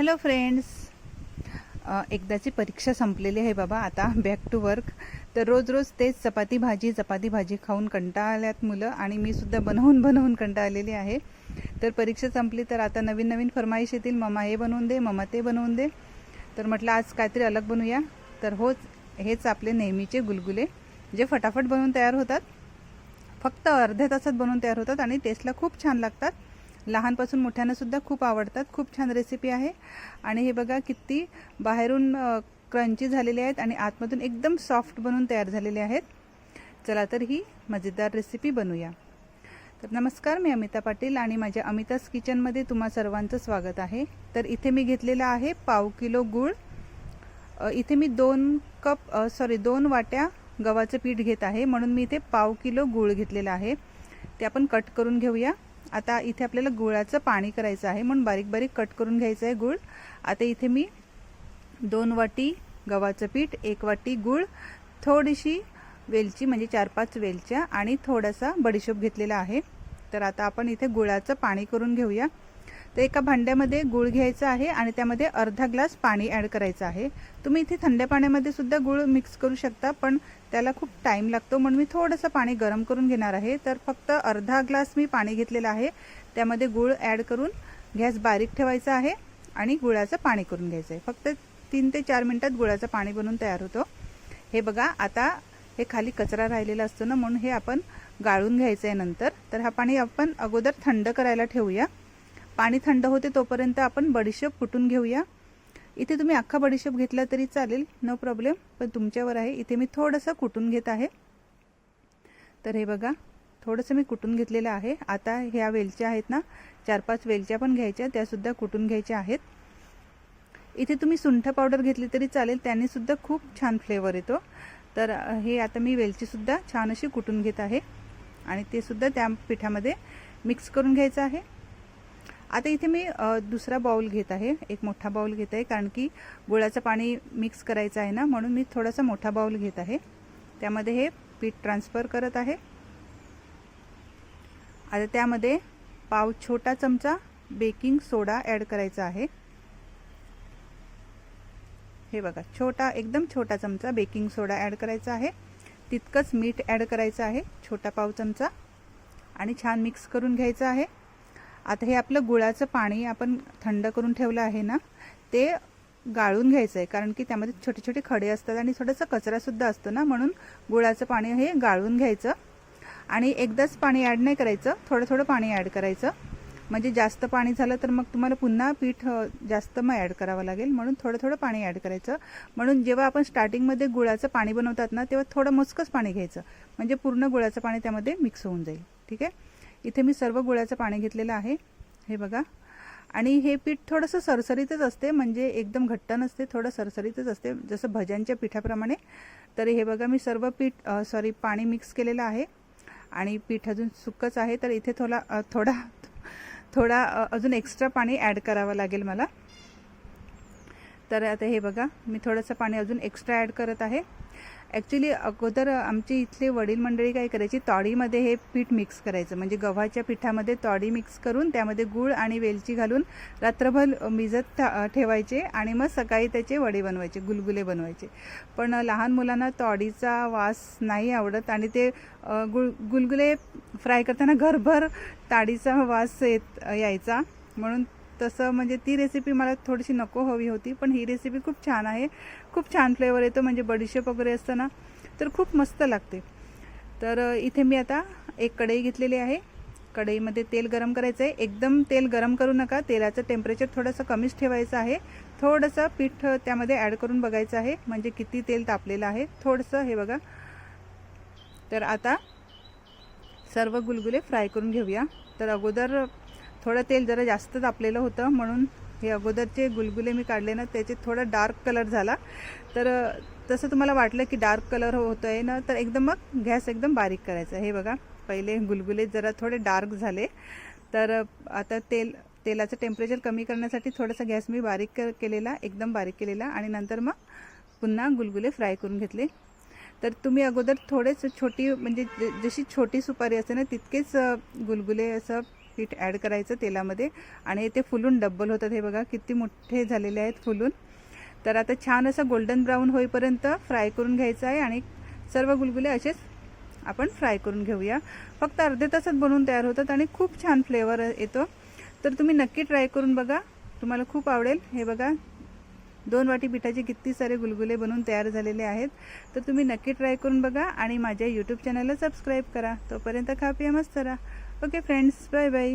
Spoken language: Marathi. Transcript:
हॅलो फ्रेंड्स एकदाची परीक्षा संपलेली आहे बाबा आता बॅक टू वर्क तर रोज रोज तेच चपाती भाजी चपाती भाजी खाऊन कंटाळल्यात मुलं आणि मी सुद्धा बनवून बनवून कंटाळलेली आहे. तर परीक्षा संपली तर आता नवीन नवीन फरमाईश येतील. मम्मा हे बनवून दे मम्मा ते बनवून दे. तर म्हटलं आज काहीतरी अलग बनवूया तर होच हेच आपले नेहमीचे गुलगुले जे फटाफट बनवून तयार होतात. फक्त अर्ध्या तासात बनवून तयार होतात आणि टेस्टला खूप छान लागतात. लहानपासून मोठ्यांनासुद्धा खूप आवडतात. खूप छान रेसिपी आहे. आणि हे बघा किती बाहेरून क्रंची झालेले आहेत आणि आतमधून एकदम सॉफ्ट बनून तयार झालेले आहेत. चला तर ही मजेदार रेसिपी बनवूया तर नमस्कार मी अमिता पाटील आणि माझ्या अमिताज किचनमध्ये तुम्हा सर्वांचं स्वागत आहे. तर इथे मी घेतलेला आहे पाव किलो गूळ. इथे मी दोन कप सॉरी दोन वाट्या गव्हाचं पीठ घेत आहे. म्हणून मी इथे पाव किलो गूळ घेतलेला आहे. ते आपण कट करून घेऊया. आता इथे आपल्याला गुळाचं पाणी करायचं आहे. म्हणून बारीक बारीक कट करून घ्यायचं आहे गूळ. आता इथे मी दोन वाटी गव्हाचं पीठ एक वाटी गूळ थोडीशी वेलची म्हणजे चार पाच वेलच्या आणि थोडासा बडीशोप घेतलेला आहे. तर आता आपण इथे गुळाचं पाणी करून घेऊया. तर एका भांड्यामध्ये गूळ घ्यायचा आहे आणि त्यामध्ये अर्धा ग्लास पाणी ॲड करायचं आहे. तुम्ही इथे थंड पाण्यामध्ये सुद्धा गूळ मिक्स करू शकता पण त्याला खूप टाईम लागतो. म्हणून मी थोडंसं पाणी गरम करून घेणार आहे. तर फक्त अर्धा ग्लास मी पाणी घेतलेलं आहे. त्यामध्ये गूळ ॲड करून गॅस बारीक ठेवायचा आहे आणि गुळाचं पाणी करून घ्यायचं आहे. फक्त तीन ते चार मिनटात गुळाचं पाणी बनवून तयार होतो. हे बघा आता हे खाली कचरा राहिलेला असतो ना म्हणून हे आपण गाळून घ्यायचं आहे नंतर. तर हा पाणी आपण अगोदर थंड करायला ठेवूया. पाणी थंड होते तोपर्यंत आपण बडीशेप कुटून घेऊया? इथे तुम्ही अख्खा बडीशेप घेतला तरी चालेल नो प्रॉब्लेम पण तुमच्यावर आहे. इथे मी थोडंसं कुटून घेत आहे? तर हे बघा थोडंसं मी कुटून घेतलेलं आहे. आता ह्या वेलच्या आहेत ना चार पाच वेलच्या पण घ्यायच्या त्यासुद्धा कुटून घ्यायच्या आहेत? इथे तुम्ही सुंठ पावडर घेतली तरी चालेल त्यानेसुद्धा खूप छान फ्लेवर येतो. तर हे आता मी वेलचीसुद्धा छान अशी कुटून घेत आहे? आणि ते सुद्धा त्या पिठामध्ये मिक्स करून घ्यायचं आहे. आता इथे मी दुसरा बाउल घेत आहे. एक मोठा बाउल घेत आहे कारण की गुळाचं पाणी मिक्स करायचं आहे ना म्हणून मी थोडासा मोठा बाउल घेत आहे. त्यामध्ये हे पीठ ट्रान्सफर करत आहे. आता त्यामध्ये पाव छोटा चमचा बेकिंग सोडा ॲड करायचा आहे. हे बघा छोटा एकदम छोटा चमचा बेकिंग सोडा ॲड करायचा आहे. तितकंच मीठ ॲड करायचं आहे छोटा पाव चमचा. आणि छान मिक्स करून घ्यायचं आहे. आता हे आपलं गुळाचं पाणी आपण थंड करून ठेवलं आहे ना ते गाळून घ्यायचं आहे कारण की त्यामध्ये छोटे छोटे खडे असतात आणि थोडंसं कचरासुद्धा असतो ना म्हणून गुळाचं पाणी हे गाळून घ्यायचं. आणि एकदाच पाणी ॲड नाही करायचं थोडं थोडं पाणी ॲड करायचं. म्हणजे जास्त पाणी झालं तर मग तुम्हाला पुन्हा पीठ जास्त मग ॲड करावं लागेल म्हणून थोडं थोडं पाणी ॲड करायचं. म्हणून जेव्हा आपण स्टार्टिंगमध्ये गुळाचं पाणी बनवतात ना तेव्हा थोडं मोजकंच पाणी घ्यायचं. म्हणजे पूर्ण गुळाचं पाणी त्यामध्ये मिक्स होऊन जाईल. ठीक आहे? इथे मी सर्व गुळ्याचं पाणी घेतलेलं आहे. हे बघा. आणि हे पीठ थोडंसं सरसरीतच असते म्हणजे एकदम घट्ट नसते थोडं सरसरीतच असते. जसं भज्यांच्या पिठाप्रमाणे. तर हे बघा मी सर्व पीठ सॉरी पाणी मिक्स केलेलं आहे. आणि पीठ अजून सुकंच आहे. तर इथे थोडा थोडा थोडा अजून एक्स्ट्रा पाणी ॲड करावं लागेल मला. तर आता हे बघा मी थोडंसं पाणी अजून एक्स्ट्रा ॲड करत आहे. ॲक्च्युली अगोदर आमची इथले वडील मंडळी काय करायची तॉडीमध्ये हे पीठ मिक्स करायचं. म्हणजे गव्हाच्या पिठामध्ये तॉडी मिक्स करून त्यामध्ये गूळ आणि वेलची घालून रात्रभर मिजत ठेवायचे आणि मग सकाळी त्याचे वडे बनवायचे गुलगुले बनवायचे. पण लहान मुलांना तॉडीचा वास नाही आवडत आणि ते गुळ गुलगुले फ्राय करताना घरभर ताडीचा वास येत यायचा. म्हणून तसं म्हणजे ती रेसिपी मला थोडीशी नको हवी होती पण ही रेसिपी खूप छान आहे. खूप छान फ्लेवर येतो म्हणजे बडीशेप वगैरे असतं ना तर खूप मस्त लागते. तर इथे मी आता एक कढई घेतलेली आहे. कढईमध्ये तेल गरम करायचं आहे एकदम तेल गरम करू नका. तेलाचं टेम्परेचर थोडंसं कमीच ठेवायचं आहे. थोडंसं पीठ त्यामध्ये ॲड करून बघायचं आहे म्हणजे किती तेल तापलेलं आहे. थोडंसं हे बघा. तर आता सर्व गुलगुले फ्राय करून घेऊया. तर अगोदर थोडं तेल जरा जास्त तापलेलं होतं म्हणून हे अगोदरचे गुलगुले मी काढले ना त्याचे थोडं डार्क कलर झाला. तर तसं तुम्हाला वाटलं की डार्क कलर होतं आहे ना तर एकदम मग गॅस एकदम बारीक करायचा. हे बघा पहिले गुलगुले जरा थोडे डार्क झाले. तर आता तेल तेलाचं टेम्परेचर कमी करण्यासाठी थोडासा गॅस मी बारीक केलेला एकदम बारीक केलेला आणि नंतर मग पुन्हा गुलगुले फ्राय करून घेतले. तर तुम्ही अगोदर थोडेच छोटी म्हणजे ज- जशी छोटी सुपारी असते ना तितकेच गुलगुले असं पीठ ॲड करायचं तेलामध्ये. आणि ते फुलून डब्बल होतात हे बघा किती मोठे झालेले आहेत फुलून. तर आता छान असं गोल्डन ब्राऊन होईपर्यंत फ्राय करून घ्यायचं आहे आणि सर्व गुलगुले असेच आपण फ्राय करून घेऊया. फक्त अर्ध्या तासात बनवून तयार होतात आणि खूप छान फ्लेवर येतो. तर तुम्ही नक्की ट्राय करून बघा. तुम्हाला खूप आवडेल. हे बघा दोन वाटी पिठाचे किती सारे गुलगुले बनवून तयार झालेले आहेत. तर तुम्ही नक्की ट्राय करून बघा आणि माझ्या यूट्यूब चॅनलला सबस्क्राईब करा. तोपर्यंत खा पिया मस्त राहा. Okay friends bye bye